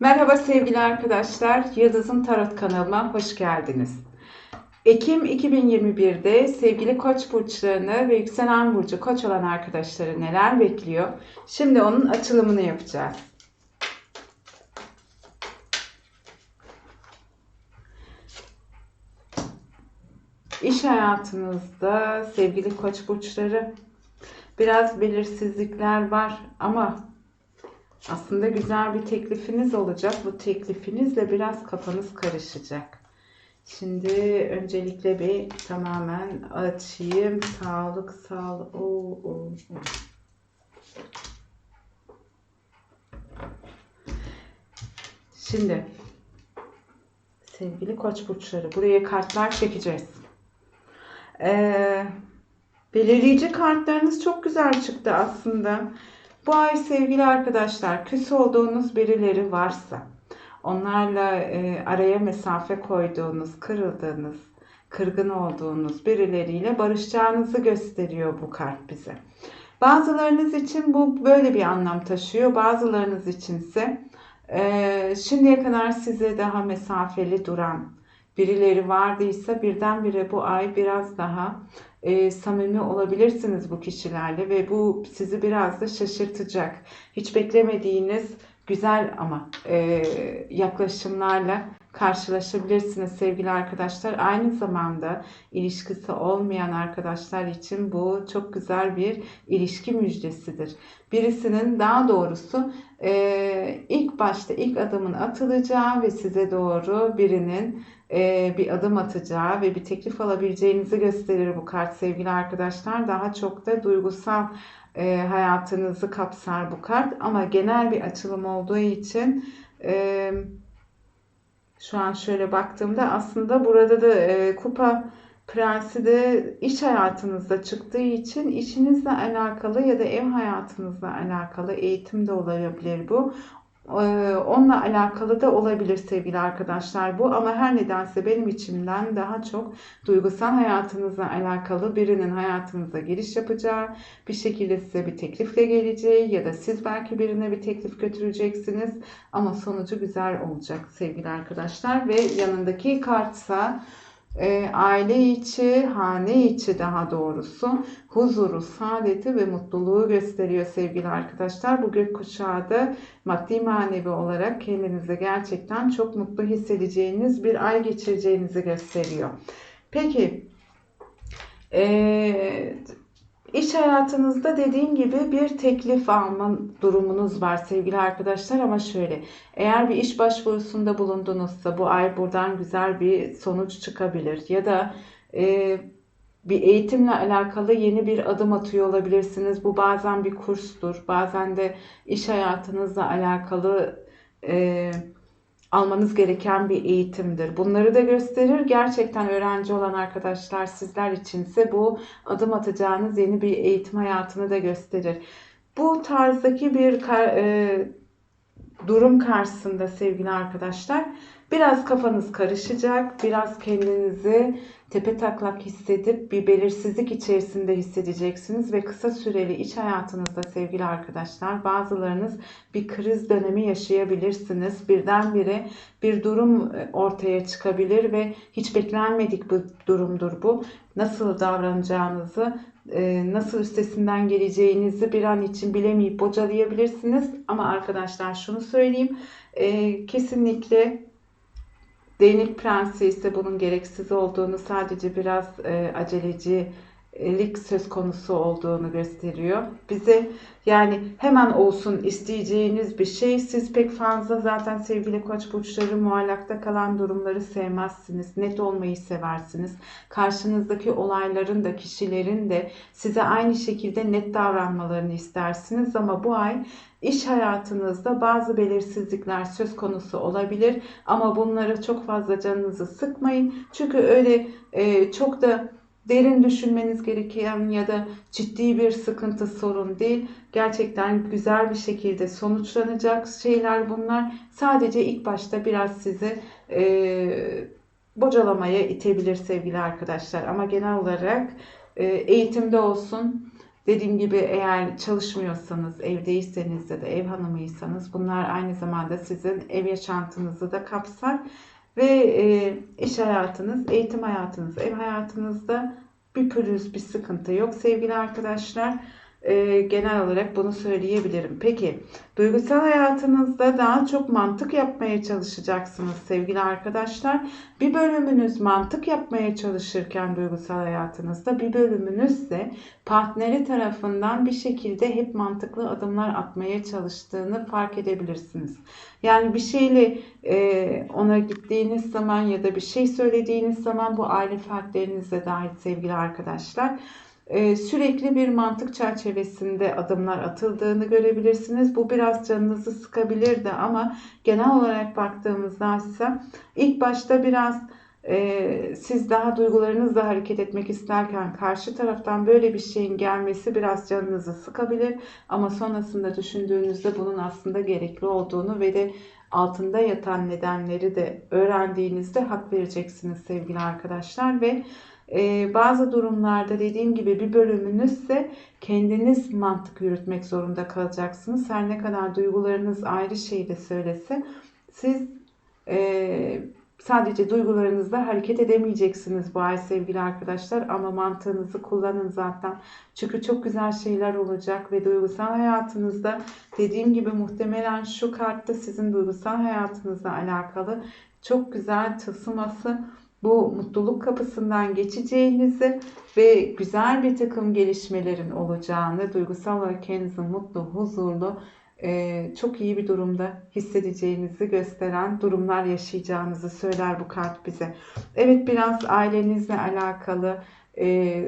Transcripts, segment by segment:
Merhaba sevgili arkadaşlar, Yıldız'ın Tarot kanalıma hoş geldiniz. Ekim 2021'de sevgili Koç burçlarını ve yükselen burcu Koç olan arkadaşları neler bekliyor? Şimdi onun açılımını yapacağız. İş hayatınızda sevgili Koç burçları biraz belirsizlikler var ama aslında güzel bir teklifiniz olacak. Bu teklifinizle biraz kafanız karışacak. Şimdi öncelikle bir tamamen açayım. Sağlık, sağlık. Oo, oo. Şimdi sevgili koç burçları buraya kartlar çekeceğiz. Ee, belirleyici kartlarınız çok güzel çıktı aslında. Bu ay sevgili arkadaşlar küs olduğunuz birileri varsa onlarla e, araya mesafe koyduğunuz, kırıldığınız, kırgın olduğunuz birileriyle barışacağınızı gösteriyor bu kart bize. Bazılarınız için bu böyle bir anlam taşıyor. Bazılarınız içinse e, şimdiye kadar size daha mesafeli duran birileri vardıysa birdenbire bu ay biraz daha e, samimi olabilirsiniz bu kişilerle ve bu sizi biraz da şaşırtacak. Hiç beklemediğiniz güzel ama e, yaklaşımlarla karşılaşabilirsiniz sevgili arkadaşlar. Aynı zamanda ilişkisi olmayan arkadaşlar için bu çok güzel bir ilişki müjdesidir. Birisinin daha doğrusu e, ilk başta ilk adımın atılacağı ve size doğru birinin e, bir adım atacağı ve bir teklif alabileceğinizi gösterir bu kart sevgili arkadaşlar. Daha çok da duygusal e, hayatınızı kapsar bu kart ama genel bir açılım olduğu için e, şu an şöyle baktığımda aslında burada da e, kupa prensi de iş hayatınızda çıktığı için işinizle alakalı ya da ev hayatınızla alakalı eğitim de olabilir bu. Ee, onunla alakalı da olabilir sevgili arkadaşlar bu ama her nedense benim içimden daha çok duygusal hayatınızla alakalı birinin hayatınıza giriş yapacağı bir şekilde size bir teklifle geleceği ya da siz belki birine bir teklif götüreceksiniz ama sonucu güzel olacak sevgili arkadaşlar ve yanındaki kartsa e, aile içi, hane içi daha doğrusu huzuru, saadeti ve mutluluğu gösteriyor sevgili arkadaşlar. Bu gökkuşağı da maddi manevi olarak kendinizi gerçekten çok mutlu hissedeceğiniz bir ay geçireceğinizi gösteriyor. Peki, e, İş hayatınızda dediğim gibi bir teklif alma durumunuz var sevgili arkadaşlar ama şöyle eğer bir iş başvurusunda bulundunuzsa bu ay buradan güzel bir sonuç çıkabilir ya da e, bir eğitimle alakalı yeni bir adım atıyor olabilirsiniz. Bu bazen bir kurstur bazen de iş hayatınızla alakalı e, almanız gereken bir eğitimdir. Bunları da gösterir. Gerçekten öğrenci olan arkadaşlar sizler içinse bu adım atacağınız yeni bir eğitim hayatını da gösterir. Bu tarzdaki bir e, durum karşısında sevgili arkadaşlar biraz kafanız karışacak, biraz kendinizi tepe taklak hissedip bir belirsizlik içerisinde hissedeceksiniz ve kısa süreli iş hayatınızda sevgili arkadaşlar bazılarınız bir kriz dönemi yaşayabilirsiniz. Birdenbire bir durum e, ortaya çıkabilir ve hiç beklenmedik bir durumdur bu. Nasıl davranacağınızı e, nasıl üstesinden geleceğinizi bir an için bilemeyip bocalayabilirsiniz. Ama arkadaşlar şunu söyleyeyim. E, kesinlikle Değnek prensi ise bunun gereksiz olduğunu sadece biraz e, acelecilik söz konusu olduğunu gösteriyor. Bize yani hemen olsun isteyeceğiniz bir şey. Siz pek fazla zaten sevgili koç burçları muallakta kalan durumları sevmezsiniz. Net olmayı seversiniz. Karşınızdaki olayların da kişilerin de size aynı şekilde net davranmalarını istersiniz. Ama bu ay İş hayatınızda bazı belirsizlikler söz konusu olabilir ama bunları çok fazla canınızı sıkmayın. Çünkü öyle e, çok da derin düşünmeniz gereken ya da ciddi bir sıkıntı sorun değil. Gerçekten güzel bir şekilde sonuçlanacak şeyler bunlar. Sadece ilk başta biraz sizi e, bocalamaya itebilir sevgili arkadaşlar. Ama genel olarak e, eğitimde olsun, Dediğim gibi eğer çalışmıyorsanız, evdeyseniz ya da ev hanımıysanız bunlar aynı zamanda sizin ev yaşantınızı da kapsar ve e, iş hayatınız, eğitim hayatınız, ev hayatınızda bir pürüz, bir sıkıntı yok sevgili arkadaşlar. E, genel olarak bunu söyleyebilirim. Peki, duygusal hayatınızda daha çok mantık yapmaya çalışacaksınız sevgili arkadaşlar. Bir bölümünüz mantık yapmaya çalışırken duygusal hayatınızda bir bölümünüz de partneri tarafından bir şekilde hep mantıklı adımlar atmaya çalıştığını fark edebilirsiniz. Yani bir şeyle e, ona gittiğiniz zaman ya da bir şey söylediğiniz zaman bu aile fertlerinize dahil sevgili arkadaşlar e, sürekli bir mantık çerçevesinde adımlar atıldığını görebilirsiniz. Bu biraz canınızı sıkabilirdi ama genel olarak baktığımızda ise ilk başta biraz e, siz daha duygularınızla hareket etmek isterken karşı taraftan böyle bir şeyin gelmesi biraz canınızı sıkabilir. Ama sonrasında düşündüğünüzde bunun aslında gerekli olduğunu ve de altında yatan nedenleri de öğrendiğinizde hak vereceksiniz sevgili arkadaşlar ve e, bazı durumlarda dediğim gibi bir bölümünüzse kendiniz mantık yürütmek zorunda kalacaksınız. Her ne kadar duygularınız ayrı şeyde söylese siz e, sadece duygularınızla hareket edemeyeceksiniz bu ay sevgili arkadaşlar ama mantığınızı kullanın zaten. Çünkü çok güzel şeyler olacak ve duygusal hayatınızda dediğim gibi muhtemelen şu kartta sizin duygusal hayatınızla alakalı çok güzel tılsıması bu mutluluk kapısından geçeceğinizi ve güzel bir takım gelişmelerin olacağını, duygusal olarak kendinizi mutlu, huzurlu, e, çok iyi bir durumda hissedeceğinizi gösteren durumlar yaşayacağınızı söyler bu kart bize. Evet biraz ailenizle alakalı e,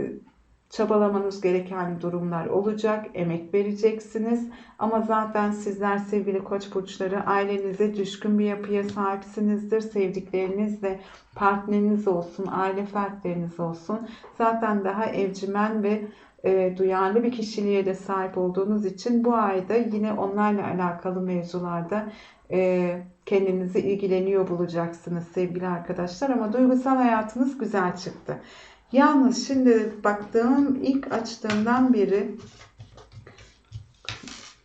çabalamanız gereken durumlar olacak, emek vereceksiniz. Ama zaten sizler sevgili koç burçları ailenize düşkün bir yapıya sahipsinizdir. Sevdiklerinizle partneriniz olsun, aile fertleriniz olsun. Zaten daha evcimen ve e, duyarlı bir kişiliğe de sahip olduğunuz için bu ayda yine onlarla alakalı mevzularda e, kendinizi ilgileniyor bulacaksınız sevgili arkadaşlar. Ama duygusal hayatınız güzel çıktı. Yalnız şimdi baktığım ilk açtığımdan beri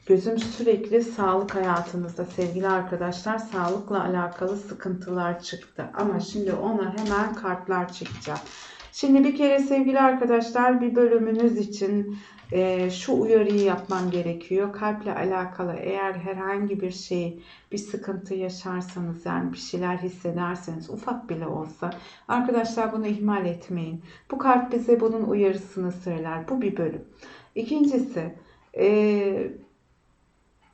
gözüm sürekli sağlık hayatınızda sevgili arkadaşlar sağlıkla alakalı sıkıntılar çıktı. Ama şimdi ona hemen kartlar çekeceğim. Şimdi bir kere sevgili arkadaşlar bir bölümünüz için e, şu uyarıyı yapmam gerekiyor. Kalple alakalı eğer herhangi bir şey, bir sıkıntı yaşarsanız yani bir şeyler hissederseniz ufak bile olsa arkadaşlar bunu ihmal etmeyin. Bu kart bize bunun uyarısını söyler. Bu bir bölüm. İkincisi e,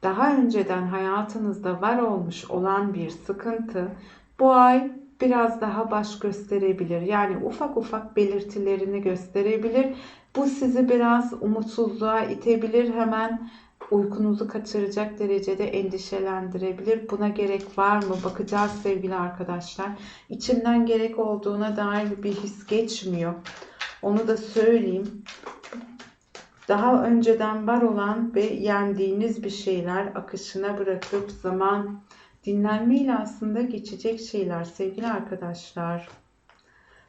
daha önceden hayatınızda var olmuş olan bir sıkıntı bu ay biraz daha baş gösterebilir. Yani ufak ufak belirtilerini gösterebilir. Bu sizi biraz umutsuzluğa itebilir. Hemen uykunuzu kaçıracak derecede endişelendirebilir. Buna gerek var mı? Bakacağız sevgili arkadaşlar. İçimden gerek olduğuna dair bir his geçmiyor. Onu da söyleyeyim. Daha önceden var olan ve yendiğiniz bir şeyler akışına bırakıp zaman dinlenmeyle aslında geçecek şeyler sevgili arkadaşlar.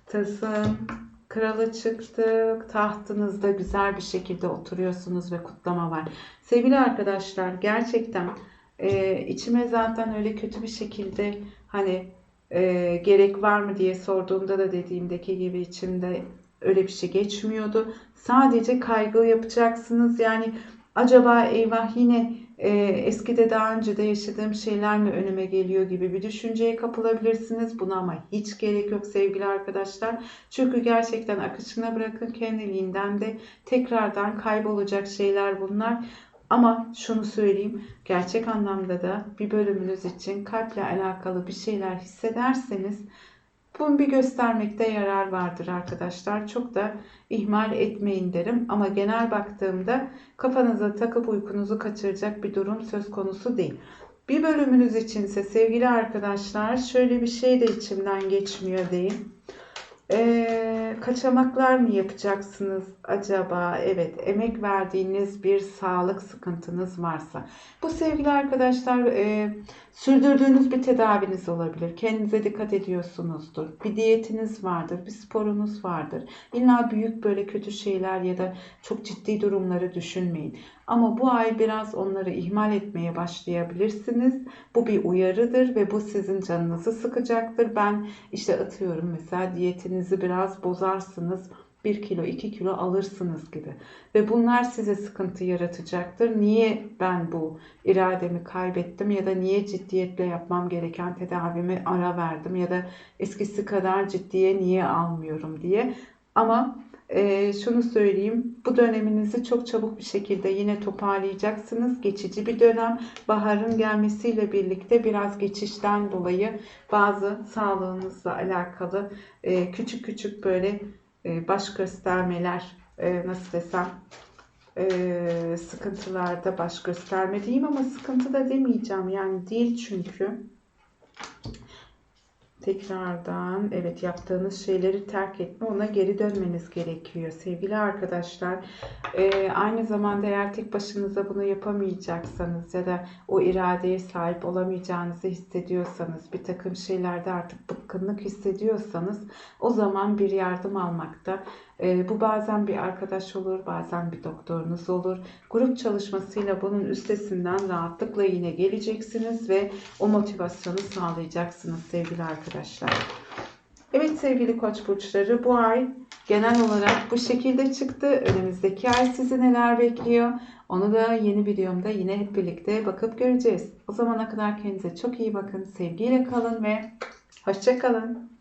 Tılsım kralı çıktı. Tahtınızda güzel bir şekilde oturuyorsunuz ve kutlama var. Sevgili arkadaşlar gerçekten e, içime zaten öyle kötü bir şekilde hani e, gerek var mı diye sorduğumda da dediğimdeki gibi içimde öyle bir şey geçmiyordu. Sadece kaygı yapacaksınız. Yani acaba eyvah yine e, eskide daha önce de yaşadığım şeyler mi önüme geliyor gibi bir düşünceye kapılabilirsiniz. Buna ama hiç gerek yok sevgili arkadaşlar. Çünkü gerçekten akışına bırakın kendiliğinden de tekrardan kaybolacak şeyler bunlar. Ama şunu söyleyeyim, gerçek anlamda da bir bölümünüz için kalple alakalı bir şeyler hissederseniz bir göstermekte yarar vardır arkadaşlar. Çok da ihmal etmeyin derim. Ama genel baktığımda kafanıza takıp uykunuzu kaçıracak bir durum söz konusu değil. Bir bölümünüz içinse sevgili arkadaşlar şöyle bir şey de içimden geçmiyor diyeyim. Ee, kaçamaklar mı yapacaksınız acaba? Evet, emek verdiğiniz bir sağlık sıkıntınız varsa. Bu sevgili arkadaşlar e, Sürdürdüğünüz bir tedaviniz olabilir. Kendinize dikkat ediyorsunuzdur. Bir diyetiniz vardır, bir sporunuz vardır. İlla büyük böyle kötü şeyler ya da çok ciddi durumları düşünmeyin. Ama bu ay biraz onları ihmal etmeye başlayabilirsiniz. Bu bir uyarıdır ve bu sizin canınızı sıkacaktır. Ben işte atıyorum mesela diyetinizi biraz bozarsınız. 1 kilo 2 kilo alırsınız gibi. Ve bunlar size sıkıntı yaratacaktır. Niye ben bu irademi kaybettim ya da niye ciddiyetle yapmam gereken tedavimi ara verdim ya da eskisi kadar ciddiye niye almıyorum diye. Ama e, şunu söyleyeyim, bu döneminizi çok çabuk bir şekilde yine toparlayacaksınız. Geçici bir dönem. Baharın gelmesiyle birlikte biraz geçişten dolayı bazı sağlığınızla alakalı e, küçük küçük böyle e, baş göstermeler, e, nasıl desem, e, sıkıntılarda baş gösterme diyeyim ama sıkıntı da demeyeceğim. Yani değil çünkü. Tekrardan evet yaptığınız şeyleri terk etme ona geri dönmeniz gerekiyor sevgili arkadaşlar. Ee, aynı zamanda eğer tek başınıza bunu yapamayacaksanız ya da o iradeye sahip olamayacağınızı hissediyorsanız bir takım şeylerde artık bıkkınlık hissediyorsanız o zaman bir yardım almakta. Ee, bu bazen bir arkadaş olur bazen bir doktorunuz olur. Grup çalışmasıyla bunun üstesinden rahatlıkla yine geleceksiniz ve o motivasyonu sağlayacaksınız sevgili arkadaşlar. Evet sevgili koç burçları bu ay genel olarak bu şekilde çıktı. Önümüzdeki ay sizi neler bekliyor? Onu da yeni videomda yine hep birlikte bakıp göreceğiz. O zamana kadar kendinize çok iyi bakın. Sevgiyle kalın ve hoşça kalın.